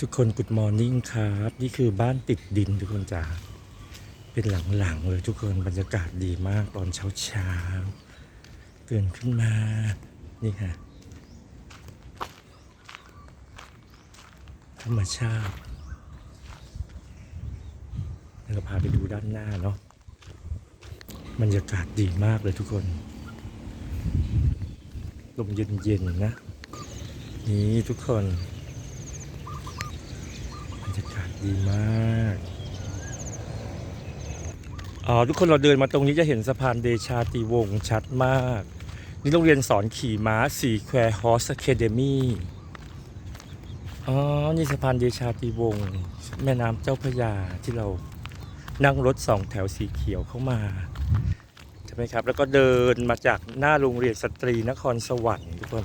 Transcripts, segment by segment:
ทุกคนกุดมอร์นิ่งครับ นี่คือบ้านติดดินทุกคนจ้าเป็นหลังๆเลยทุกคนบรรยากาศดีมากตอนเช้าๆตื่นขึ้นมา นี่ค่ะธรรมชาติแล้วพาไปดูด้านหน้าเนาะบรรยากาศดีมากเลยทุกคนลมเย็นๆนะ นี่ทุกคน ดีมากอ๋อทุกคนเราเดินมาตรงนี้จะเห็นสะพานเดชาติวงศ์ชัดมาก นี่โรงเรียนสอนขี่ม้าสีแควร์ฮอสอะเคเดมี่อ๋อ นี่สะพานเดชาติวงศ์แม่น้ำเจ้าพระยาที่เรานั่งรถสองแถวสีเขียวเข้ามาใช่ไหมครับ แล้วก็เดินมาจากหน้าโรงเรียนสตรีนครสวรรค์ทุกคน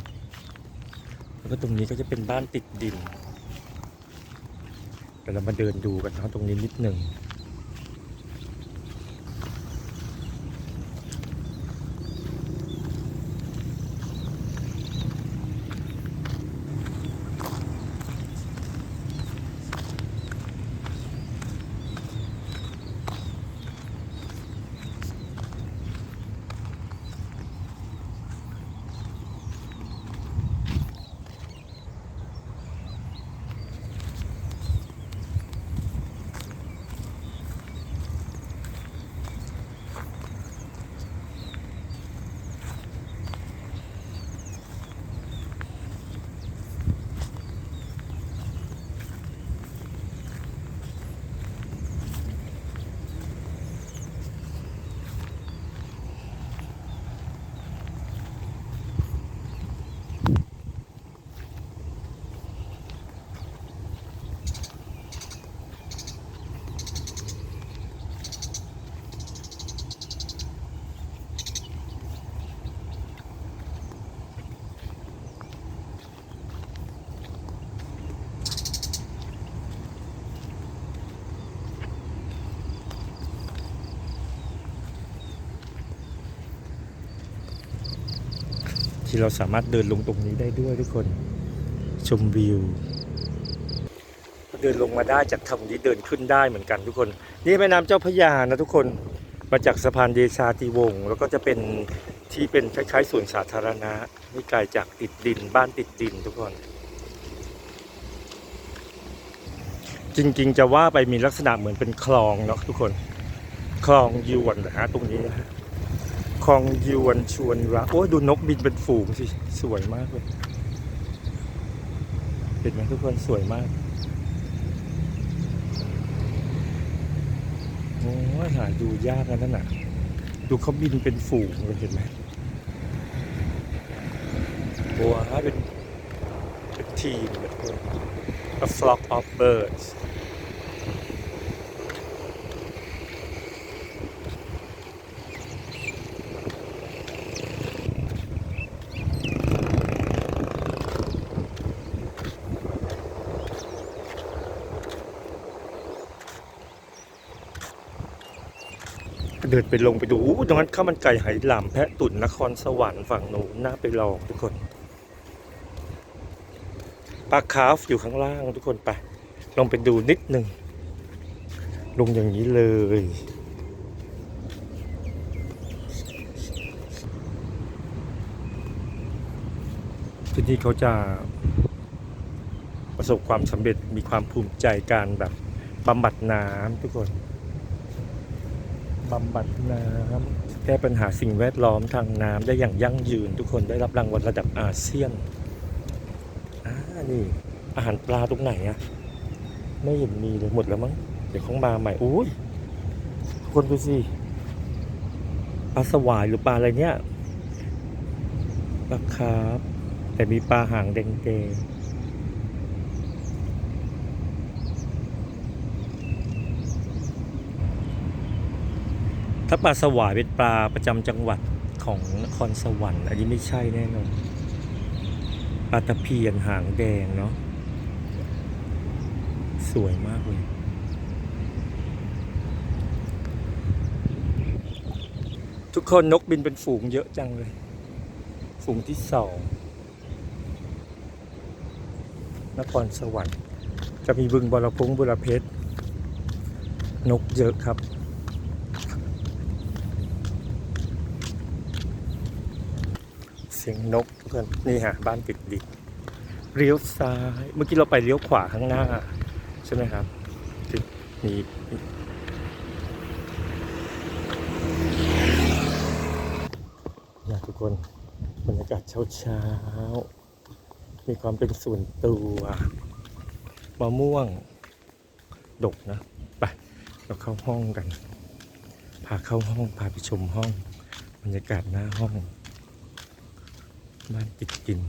แล้วก็ตรงนี้ก็จะเป็นบ้านติดดิน เดี๋ยวเรามาเดินดูกันเนาะตรงนี้นิดหนึ่ง ที่เราสามารถเดินลงตรงนี้ได้ด้วยทุกคนชมวิว เดินลงมาได้จากทางนี้เดินขึ้นได้เหมือนกันทุกคน นี่แม่น้ำเจ้าพระยานะทุกคนมาจากสะพานเดชาติวงศ์แล้วก็จะเป็นที่เป็นคล้ายๆสวนสาธารณะไม่ไกลจากติดดินบ้านติดดินทุกคน จริงๆจะว่าไปมีลักษณะเหมือนเป็นคลองเนาะทุกคน คลองยวนนะฮะตรงนี้นะฮะ คลองยวนชวนรักโอ้ดูนกบินเป็นฝูงสิ สวยมากเลยเห็นไหมทุกคนสวยมากโอ้หาดูยากนะนั่นน่ะ ดูเขาบินเป็นฝูงเลยเห็นไหมบัวเป็นเป็นทีมเลยทุกคน a flock of birds เดินไปลงไปดูตรงนั้นข้าวมันไก่ไหหลำแพะตุ๋นนครสวรรค์ฝั่งโน้นน่าไปลองทุกคนปลาคาฟอยู่ข้างล่างทุกคนไป ลงไปดูนิดหนึ่งลงอย่างนี้เลยที่นี่เขาจะประสบความสำเร็จมีความภูมิใจการแบบบำบัดน้ำทุกคน บำบัดน้ำแก้ปัญหาสิ่งแวดล้อมทางน้ำได้อย่างยั่งยืน ทุกคนได้รับรางวัลระดับอาเซียนอ่านี่อาหารปลาตรงไหนอะไม่เห็นมีเลยหมดแล้วมั้งเดี๋ยวเขามาใหม่อุ้ยคนดูสิปลาสวายหรือปลาอะไรเนี่ยปลาคาร์ฟแต่มีปลาหางแดงๆ ถ้าปลาสวายเป็นปลาประจำจังหวัดของนครสวรรค์อันนี้ไม่ใช่แน่นอนปลาตะเพียนหางแดงเนาะสวยมากเลยทุกคนนกบินเป็นฝูงเยอะจังเลย ฝูงที่สองนครสวรรค์ จะมีบึงบรพุงบุรเพชรนกเยอะครับ เสียงนกเพื่อนนี่ฮะบ้านติดดินเลี้ยวซ้าย เมื่อกี้เราไปเลี้ยวขวาข้างหน้า ใช่ไหมครับนี่นะทุกคนบรรยากาศเช้าๆมีความเป็นส่วนตัวมะม่วง ดกนะ ไป เราเข้าห้องกัน พาเข้าห้อง พาไปชมห้อง บรรยากาศหน้าห้อง บ้านติดกิน